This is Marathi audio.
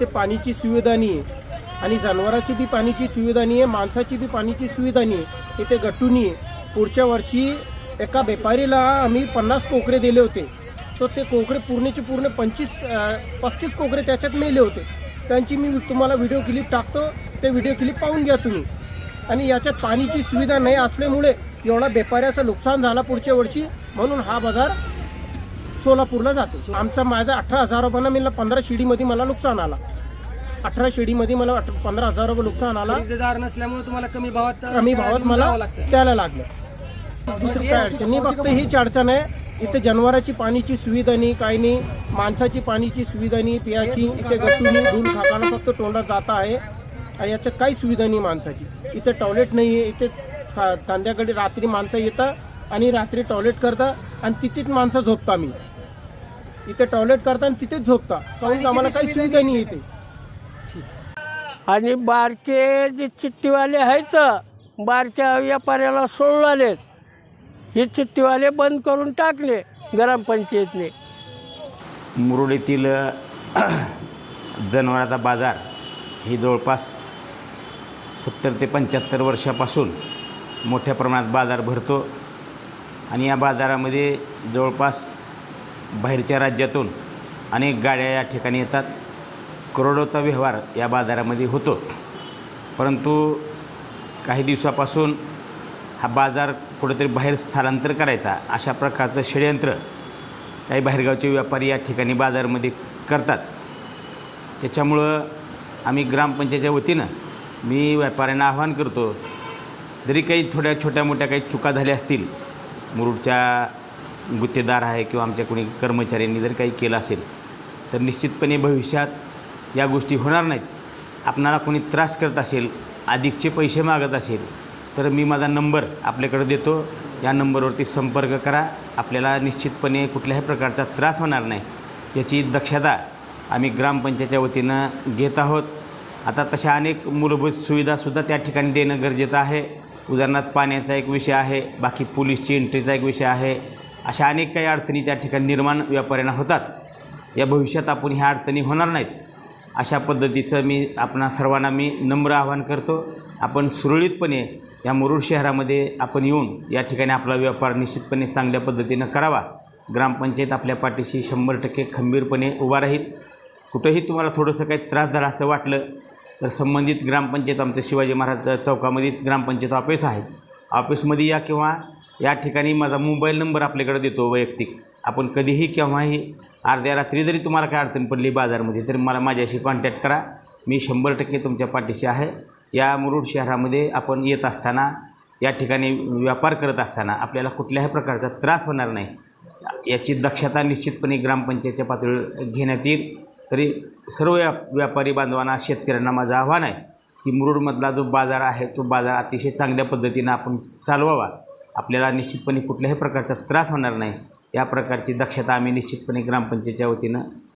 इथे पाणीची सुविधा नाही आहे आणि जनावराची बी पाणीची सुविधा नाही आहे माणसाची बी पाणीची सुविधा नाही आहे इथे गट्टू नाही आहे पुढच्या वर्षी एका व्यापारीला आम्ही पन्नास कोकरे दिले होते. तर ते कोकरे पूर्णचे पूर्ण पंचवीस पस्तीस कोकरे त्याच्यात मेले होते. त्यांची मी तुम्हाला व्हिडिओ क्लिप टाकतो. ते व्हिडिओ क्लिप पाहून घ्या तुम्ही. आणि याच्यात पाणीची सुविधा नाही असल्यामुळे एवढा व्यापाऱ्याचं नुकसान झाला पुढच्या वर्षी. म्हणून हा बाजार सोलापूरला जातो. आमचा माझा अठरा हजार रुपयानं मी पंधरा शिडीमध्ये मला नुकसान आला. अठरा शिडीमध्ये मला पंधरा हजार रुपये नुकसान आला. नसल्यामुळे तुम्हाला कमी भावात कमी भावात मला द्यायला लागलं. दुसरं काय अडचण? नाही फक्त हीच अडचण आहे. इथे जनावराची पाणीची सुविधा नाही काही नाही. माणसाची पाणीची सुविधा नाही पियाची. इथे गटूनी धूल खाताना फक्त तोंडात जाता आहे. आणि याच्यात काही सुविधा नाही माणसाची. इथे टॉयलेट नाही आहे. इथे संध्याकाळी रात्री माणसं येतात आणि रात्री टॉयलेट करतात आणि तिथेच माणसं झोपता मी इथे टॉयलेट करता आणि तिथेच झोपता. काहून आम्हाला काही सुविधा नाही इथे. आणि बारके जे चिठ्ठीवाले आहेत बारक्या व्यापाऱ्याला सोडलेत हे चिठ्ठीवाले बंद करून टाकले ग्रामपंचायतने. मुरुड येथील जनावराचा बाजार ही जवळपास सत्तर ते पंच्याहत्तर वर्षापासून मोठ्या प्रमाणात बाजार भरतो. आणि या बाजारामध्ये जवळपास बाहेरच्या राज्यातून अनेक गाड्या या ठिकाणी येतात. करोडोचा व्यवहार या बाजारामध्ये होतो. परंतु काही दिवसापासून हा बाजार कुठेतरी बाहेर स्थलांतर करायचा अशा प्रकारचं षडयंत्र काही बाहेरगावचे व्यापारी या ठिकाणी बाजारामध्ये करतात. त्याच्यामुळं आम्ही ग्रामपंचायतच्या वतीनं मी व्यापाऱ्यांना आवाहन करतो जरी काही थोड्या छोट्या मोठ्या काही चुका झाल्या असतील मुरुडच्या गुत्तेदार आहे किंवा आमच्या कोणी कर्मचाऱ्यांनी जर काही केलं असेल तर निश्चितपणे भविष्यात या गोष्टी होणार नाहीत. आपणाला कोणी त्रास करत असेल अधिकचे पैसे मागत असेल तर मी माझा नंबर आपल्याकडे देतो. या नंबरवरती संपर्क करा. आपल्याला निश्चितपणे कुठल्याही प्रकारचा त्रास होणार नाही. याची दक्षता आम्ही ग्रामपंचायतच्या वतीनं घेत आहोत. आता तशा अनेक मूलभूत सुविधासुद्धा त्या ठिकाणी देणं गरजेचं आहे. उदाहरणार्थ पाण्याचा एक विषय आहे. बाकी पोलीसची एंट्रीचा एक विषय आहे. अशा अनेक काही अडचणी त्या ठिकाणी निर्माण व्यापाऱ्यांना होतात. या भविष्यात आपण ह्या अडचणी होणार नाहीत. अशा पद्धतीचं मी आपणा सर्वांना मी नम्र आवाहन करतो. आपण सुरळीतपणे या मुरुड शहरामध्ये आपण येऊन या ठिकाणी आपला व्यापार निश्चितपणे चांगल्या पद्धतीनं करावा. ग्रामपंचायत आपल्या पाठीशी शंभर टक्के खंबीरपणे उभा राहील. कुठंही तुम्हाला थोडंसं काही त्रास झाला असं वाटलं तर संबंधित ग्रामपंचायत आमचं शिवाजी महाराज चौकामध्येच ग्रामपंचायत ऑफिस आहे. ऑफिसमध्ये या किंवा या ठिकाणी माझा मोबाईल नंबर आपल्याकडे देतो वैयक्तिक. आपण कधीही केव्हाही अर्ध्या रात्री जरी तुम्हाला काय अडचण पडली बाजारमध्ये तर मला माझ्याशी कॉन्टॅक्ट करा. मी शंभर टक्के तुमच्या पाठीशी आहे. या मुरुड शहरामध्ये आपण येत असताना या ठिकाणी व्यापार करत असताना आपल्याला कुठल्याही प्रकारचा त्रास होणार नाही. याची दक्षता निश्चितपणे ग्रामपंचायतच्या पातळीवर घेण्यात येईल. तरी सर्व व्या व्यापारी बांधवांना शेतकऱ्यांना माझं आव्हान आहे की मुरुडमधला जो बाजार आहे तो बाजार अतिशय चांगल्या पद्धतीनं आपण चालवावा. आपल्याला निश्चितपणे कुठल्याही प्रकारचा त्रास होणार नाही. या प्रकारची दक्षता आम्ही निश्चितपणे ग्रामपंचायतच्या वतीनं